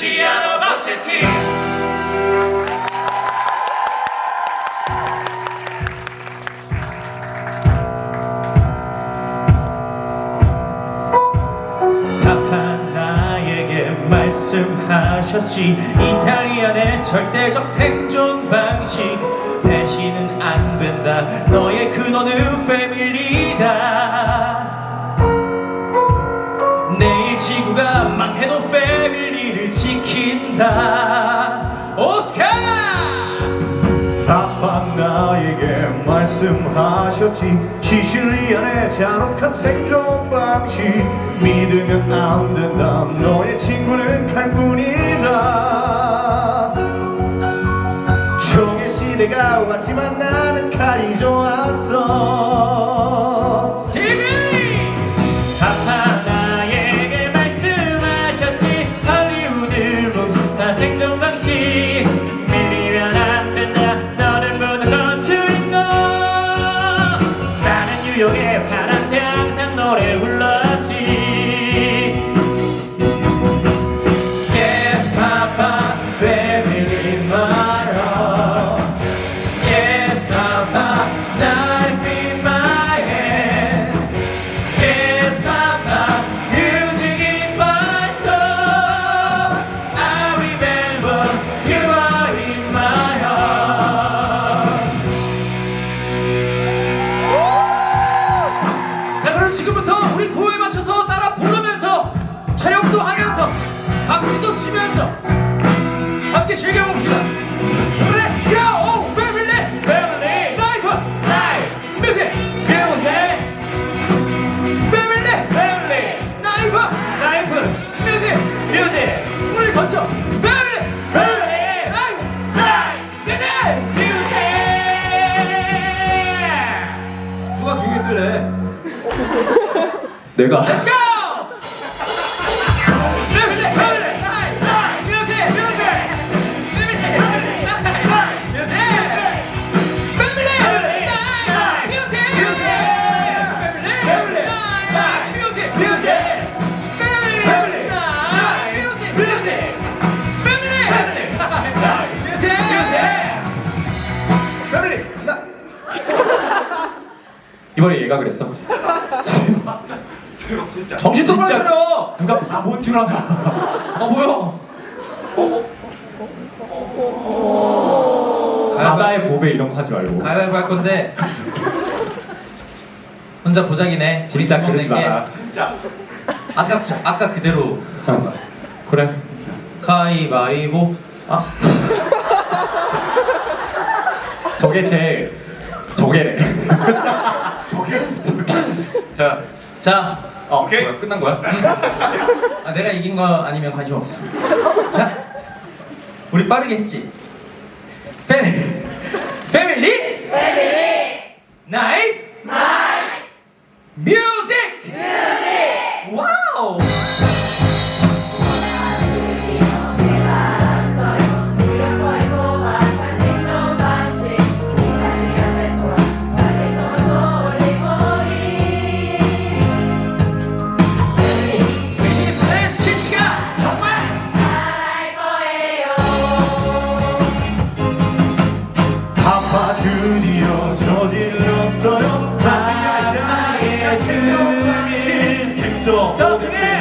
루시아나 박제팀 답한 나에게 말씀하셨지. 이탈리안의 절대적 생존 방식. 배신은 안 된다. 너의 근원은 패밀리다. 지구가 망해도 패밀리를 지킨다. 오스카! 파파 나에게 말씀하셨지. 시실리안의 잔혹한 생존 방식. 믿으면 안 된다 너의 친구는 칼뿐이다. 총의 시대가 왔지만 나는 칼이 좋았어 박수도 치면서 함께 즐겨봅시다. Let's go, oh, family, 라이브 뮤직 family, live, 라이브 music. 뮤직 family, 라이브. 뮤직 누가? 내가 Let's go. 이번에 얘가 그랬어 정신 똑바로 진짜. 차려. 누가 바본 줄 알아 어 뭐야? 바다의 보배 이런 거 하지 말고 가위바위보 할 건데 혼자 보자기네. 우리 진짜 팀 그러지 게. 마라 진짜 아까 아까 그대로. 그래 가위바위보. 아 저게 제 저게래 저게 자 자, 어, 오케이. 뭐야, 끝난 거야? 아, 내가 이긴 거 아니면 관심 없어. 자, 우리 빠르게 했지. 패 드디어 저질렀어요 생존 방식 객석 모든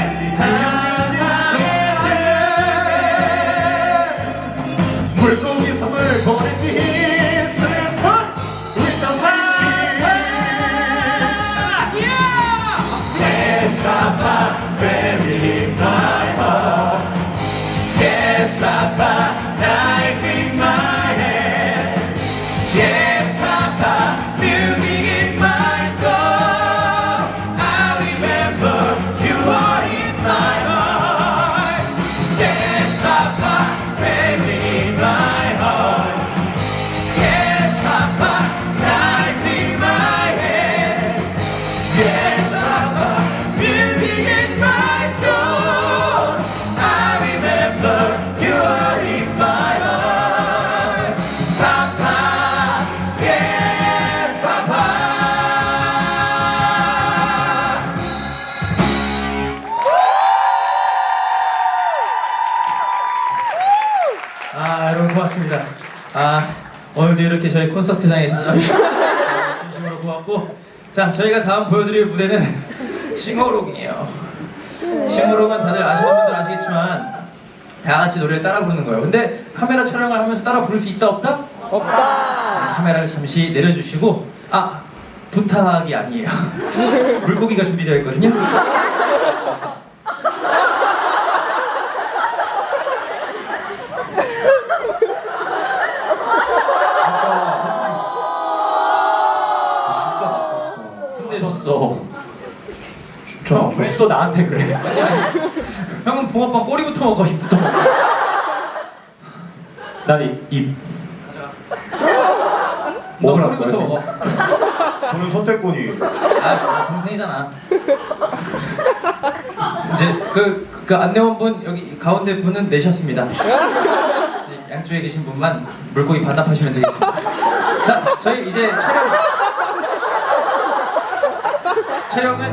오늘도 이렇게 저희 콘서트장에 찾아주셔서 진심으로 고맙고, 자, 저희가 다음 보여드릴 무대는 싱어롱이에요. 싱어롱은 다들 아시는 분들 아시겠지만 다 같이 노래를 따라 부르는 거예요. 근데 카메라 촬영을 하면서 따라 부를 수 있다 없다? 없다. 카메라를 잠시 내려주시고 아 부탁이 아니에요. 물고기가 준비되어 있거든요. 진짜 아깝어. 졌어. 형, 왜 또 나한테 그래? 형은 붕어빵 꼬리부터 먹어 입부터 먹어. 난이 입. 너 먹으라고 꼬리부터. 먹어. 저는 선택권이 아, 동생이잖아. 이제 그, 그, 그 안내원분 여기 가운데 분은 내셨습니다. 네, 양쪽에 계신 분만 물고기 반납하시면 되겠습니다. 자, 저희 이제 촬영. 촬영은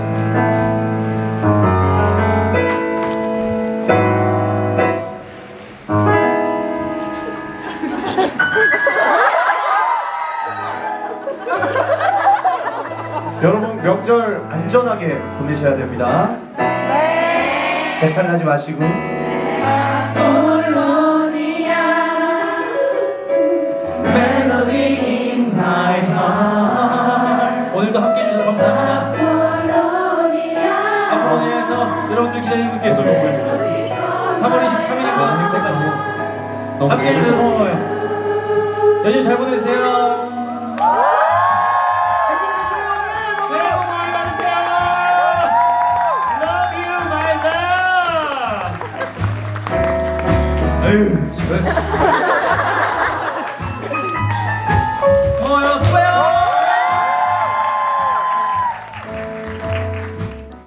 여러분 명절 안전하게 보내셔야 됩니다. 네. 배탈 나지 마시고. 오늘도 함께 해주셔서 감사합니다. 아폴로니아에서 여러분들 기다리고 있겠습니다 3월 23일인가 그때까지 해주셔서 고마워요. 연휴 잘 보내세요. 아유, 지금